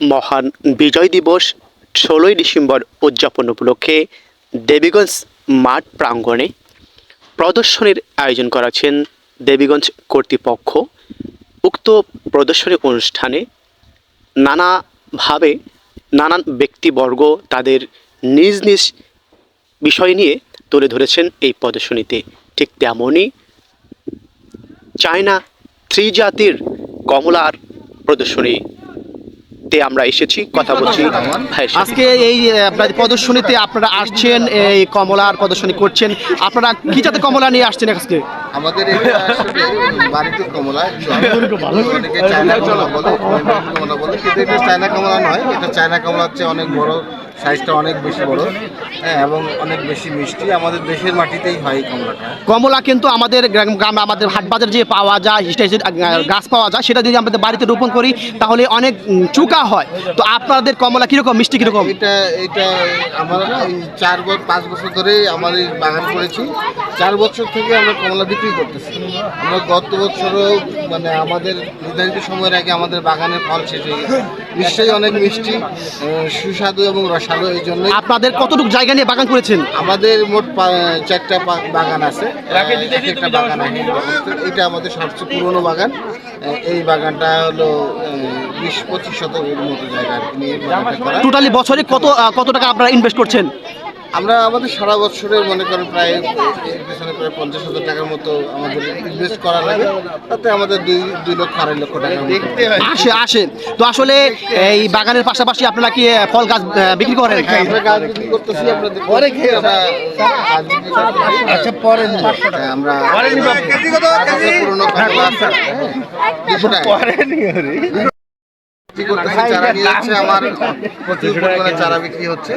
মহান বিজয় দিবস ষোলোই ডিসেম্বর উদযাপন উপলক্ষে দেবীগঞ্জ মাঠ প্রাঙ্গণে প্রদর্শনীর আয়োজন করেছেন দেবীগঞ্জ কর্তৃপক্ষ। উক্ত প্রদর্শনী অনুষ্ঠানে নানাভাবে নানান ব্যক্তিবর্গ তাদের নিজ নিজ বিষয় নিয়ে তুলে ধরেছেন এই প্রদর্শনীতে। ঠিক তেমনই চায়না থ্রি জাতির কমলার প্রদর্শনীতে আমরা এসেছি কথা বলছি। আজকে এই আপনার প্রদর্শনীতে আপনারা আসছেন এই কমলার প্রদর্শনী করছেন। আপনারা কি যাতে কমলা নিয়ে আসছেন আজকে? আমাদের এটা আসলে বাড়িতে কমলা অনেকে চায়না কমলা বলে কমলা বলে কিন্তু এটা চায়না কমলা নয় এটা চায়না কমলা চেয়ে অনেক বড় সাইজটা অনেক বেশি বড়। হ্যাঁ এবং অনেক বেশি মিষ্টি। আমাদের দেশের মাটিতেই হয় কমলাটা। কমলা কিন্তু আমাদের গ্রাম- আমাদের হাট বাজার যে পাওয়া যায় গাছ পাওয়া যায় সেটা যদি আমাদের বাড়িতে রোপণ করি তাহলে অনেক চুকা হয়। তো আপনাদের কমলা কীরকম? মিষ্টি কীরকম? এটা এটা আমার এই চার বছর পাঁচ বছর ধরে আমার এই বাগান করেছি। চার বছর থেকে আমরা কমলা বিক্রি করতেছি। আমরা গত বছরও মানে আমাদের নির্ধারিত সময়ের আগে আমাদের বাগানের ফল শেষ হয়ে গেছে। নিশ্চয়ই অনেক মিষ্টি সুস্বাদু এবং রসালো এই জন্য আপনাদের কতটুকু জায়গা নিয়ে বাগান করেছেন? আমাদের মোট চারটা বাগান আছে। একটা বাগান। আছে এটা আমাদের সবচেয়ে পুরনো বাগান। এই বাগানটা হলো বিশ পঁচিশ শতকের মতো জায়গা আর কি। নিয়ে টোটালি বছরে কত কত টাকা আপনারা ইনভেস্ট করছেন? আমরা আমাদের সারা বছরের মনে করেন প্রায় পেছনে প্রায় পঞ্চাশ হাজার টাকার মতো আমাদের ইনভেস্ট করা লাগে। তাতে আমাদের দুই দুই লক্ষ আড়াই লক্ষ টাকা দেখতে হয়। আসে আসে। তো আসলে এই বাগানের পাশাপাশি আপনারা কি ফল গাছ বিক্রি করেন? আমরা গাছ বিক্রি করতেছি আমরা আচ্ছা পরে আমরা আমাদের পুরনো হ্যাঁ, দুশো টাকা। বিক্রি করতেছি চারা নিয়ে যাচ্ছে আমার প্রচুর পরিমাণে চারা বিক্রি হচ্ছে।